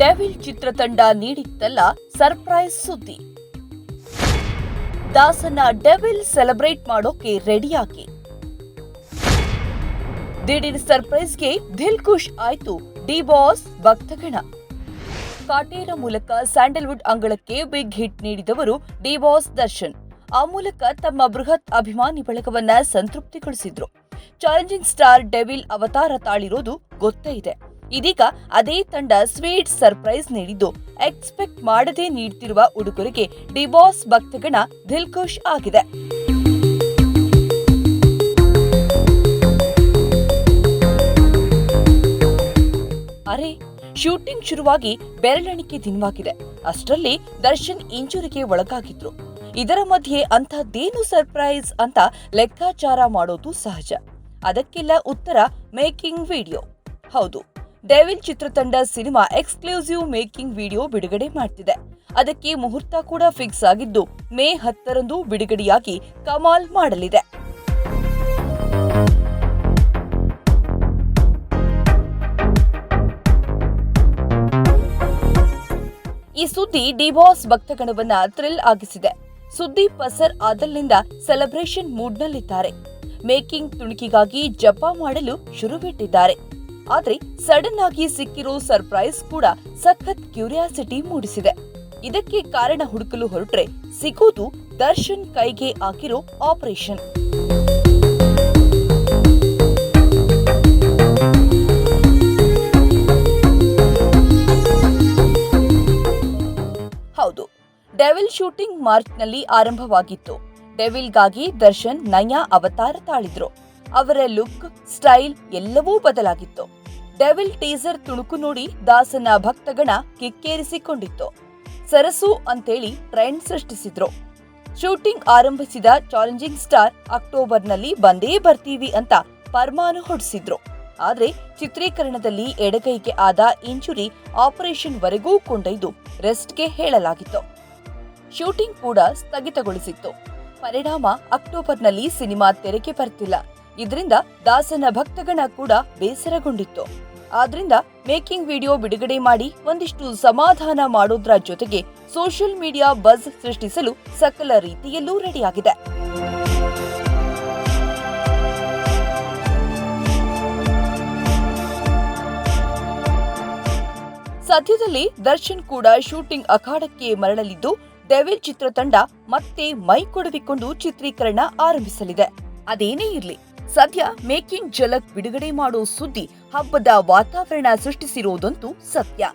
Devil ಚಿತ್ರತಂಡ ನೀಡಿತ್ತಲ್ಲ surprise ಸುದ್ದಿ. ದಾಸನ ಡೆವಿಲ್ ಸೆಲೆಬ್ರೇಟ್ ಮಾಡೋಕೆ ರೆಡಿಯಾಗಿ. ದಿಢೀರ್ ಸರ್ಪ್ರೈಸ್ಗೆ ದಿಲ್ ಖುಷ್ ಆಯ್ತು, ಡಿ ಬಾಸ್ ಭಕ್ತಗಣ. ಕಾಟೇರ ಮೂಲಕ ಸ್ಯಾಂಡಲ್ವುಡ್ ಅಂಗಳಕ್ಕೆ ಬಿಗ್ ಹಿಟ್ ನೀಡಿದವರು ಡಿ ಬಾಸ್ ದರ್ಶನ್. ಆ ಮೂಲಕ ತಮ್ಮ ಬೃಹತ್ ಅಭಿಮಾನಿ ಬಳಗವನ್ನ ಸಂತೃಪ್ತಿಗೊಳಿಸಿದ್ರು. ಚಾಲೆಂಜಿಂಗ್ ಸ್ಟಾರ್ ಡೆವಿಲ್ ಅವತಾರ ತಾಳಿರೋದು ಗೊತ್ತೇ ಇದೆ. ಇದೀಗ ಅದೇ ತಂಡ ಸ್ವೀಟ್ ಸರ್ಪ್ರೈಸ್ ನೀಡಿದ್ದು. ಎಕ್ಸ್ಪೆಕ್ಟ್ ಮಾಡದೇ ನೀಡ್ತಿರುವ ಉಡುಗೊರೆಗೆ ಡಿಬಾಸ್ ಭಕ್ತಗಣ ದಿಲ್ಖುಷ್ ಆಗಿದೆ. ಅರೆ, ಶೂಟಿಂಗ್ ಶುರುವಾಗಿ ಬೆರಳೆಣಿಕೆ ದಿನವಾಗಿದೆ. ಅಷ್ಟರಲ್ಲಿ ದರ್ಶನ್ ಇಂಜುರಿಗೆ ಒಳಗಾಗಿದ್ರು. ಇದರ ಮಧ್ಯೆ ಅಂಥದ್ದೇನು ಸರ್ಪ್ರೈಸ್ ಅಂತ ಲೆಕ್ಕಾಚಾರ ಮಾಡೋದು ಸಹಜ. ಅದಕ್ಕೆಲ್ಲ ಉತ್ತರ ಮೇಕಿಂಗ್ ವಿಡಿಯೋ. ಹೌದು. ಡೆವಿಲ್ ಚಿತ್ರತಂಡ ಸಿನಿಮಾ ಎಕ್ಸ್ಕ್ಲೂಸಿವ್ ಮೇಕಿಂಗ್ ವಿಡಿಯೋ ಬಿಡುಗಡೆ ಮಾಡ್ತಿದೆ. ಅದಕ್ಕೆ ಮುಹೂರ್ತ ಕೂಡ ಫಿಕ್ಸ್ ಆಗಿದ್ದು ಮೇ ಹತ್ತರಂದು ಬಿಡುಗಡೆಯಾಗಿ ಕಮಾಲ್ ಮಾಡಲಿದೆ. ಈ ಸುದ್ದಿ ಡಿಬಾಸ್ ಭಕ್ತಗಣವನ್ನ ಥ್ರಿಲ್ ಆಗಿಸಿದೆ. ಸುದ್ದಿ ಪಸರ್ ಆದಲ್ಲಿಂದ ಸೆಲೆಬ್ರೇಷನ್ ಮೂಡ್ನಲ್ಲಿದ್ದಾರೆ. ಮೇಕಿಂಗ್ ತುಣುಕಿಗಾಗಿ ಜಪ ಮಾಡಲು ಶುರುವಿಟ್ಟಿದ್ದಾರೆ. ಆದ್ರೆ ಸಡನ್ ಆಗಿ ಸಿಕ್ಕಿರೋ ಸರ್ಪ್ರೈಸ್ ಕೂಡ ಸಖತ್ ಕ್ಯೂರಿಯಾಸಿಟಿ ಮೂಡಿಸಿದೆ. ಇದಕ್ಕೆ ಕಾರಣ ಹುಡುಕಲು ಹೊರಟ್ರೆ ಸಿಗೋದು ದರ್ಶನ್ ಕೈಗೆ ಹಾಕಿರೋ ಆಪರೇಷನ್. ಹೌದು, ಡೆವಿಲ್ ಶೂಟಿಂಗ್ ಮಾರ್ಚ್ನಲ್ಲಿ ಆರಂಭವಾಗಿತ್ತು. ಡೆವಿಲ್ಗಾಗಿ ದರ್ಶನ್ ನಯಾ ಅವತಾರ ತಾಳಿದ್ರು. ಅವರ ಲುಕ್, ಸ್ಟೈಲ್ ಎಲ್ಲವೂ ಬದಲಾಗಿತ್ತು. ಡೆವಿಲ್ ಟೀಸರ್ ತುಣುಕು ನೋಡಿ ದಾಸನ ಭಕ್ತಗಣ ಕಿಕ್ಕೇರಿಸಿಕೊಂಡಿತ್ತು. ಸರಸು ಅಂತೇಳಿ ಟ್ರೆಂಡ್ ಸೃಷ್ಟಿಸಿದ್ರು. ಶೂಟಿಂಗ್ ಆರಂಭಿಸಿದ ಚಾಲೆಂಜಿಂಗ್ ಸ್ಟಾರ್ ಅಕ್ಟೋಬರ್ನಲ್ಲಿ ಬಂದೇ ಬರ್ತೀವಿ ಅಂತ ಪರ್ಮಾನು ಹೊಡಿಸಿದ್ರು. ಆದ್ರೆ ಚಿತ್ರೀಕರಣದಲ್ಲಿ ಎಡಗೈಗೆ ಆದ ಇಂಜುರಿ ಆಪರೇಷನ್ ವರೆಗೂ ಕೊಂಡೊಯ್ದು ರೆಸ್ಟ್ಗೆ ಹೇಳಲಾಗಿತ್ತು. ಶೂಟಿಂಗ್ ಕೂಡ ಸ್ಥಗಿತಗೊಳಿಸಿತ್ತು. ಪರಿಣಾಮ ಅಕ್ಟೋಬರ್ನಲ್ಲಿ ಸಿನಿಮಾ ತೆರೆಗೆ ಬರ್ತಿಲ್ಲ. ಇದರಿಂದ ದಾಸನ ಭಕ್ತಗಣ ಕೂಡ ಬೇಸರಗೊಂಡಿತ್ತು. ಆದ್ರಿಂದ ಮೇಕಿಂಗ್ ವಿಡಿಯೋ ಬಿಡುಗಡೆ ಮಾಡಿ ಒಂದಿಷ್ಟು ಸಮಾಧಾನ ಮಾಡೋದ್ರ ಜೊತೆಗೆ ಸೋಷಿಯಲ್ ಮೀಡಿಯಾ ಬಜ್ ಸೃಷ್ಟಿಸಲು ಸಕಲ ರೀತಿಯಲ್ಲೂ ರೆಡಿಯಾಗಿದೆ. ಸದ್ಯದಲ್ಲಿ ದರ್ಶನ್ ಕೂಡ ಶೂಟಿಂಗ್ ಅಖಾಡಕ್ಕೆ ಮರಳಲಿದ್ದು, ಡೆವಿಲ್ ಚಿತ್ರತಂಡ ಮತ್ತೆ ಮೈ ಕೊಡವಿಕೊಂಡು ಚಿತ್ರೀಕರಣ ಆರಂಭಿಸಲಿದೆ. ಅದೇನೇ ಇರ್ಲಿ. ಸದ್ಯ ಮೇಕಿಂಗ್ ಜಲಕ್ ಬಿಡುಗಡೆ ಮಾಡೋ ಸುದ್ದಿ ಹಬ್ಬದ ವಾತಾವರಣ ಸೃಷ್ಟಿಸಿರೋದಂತೂ ಸತ್ಯ.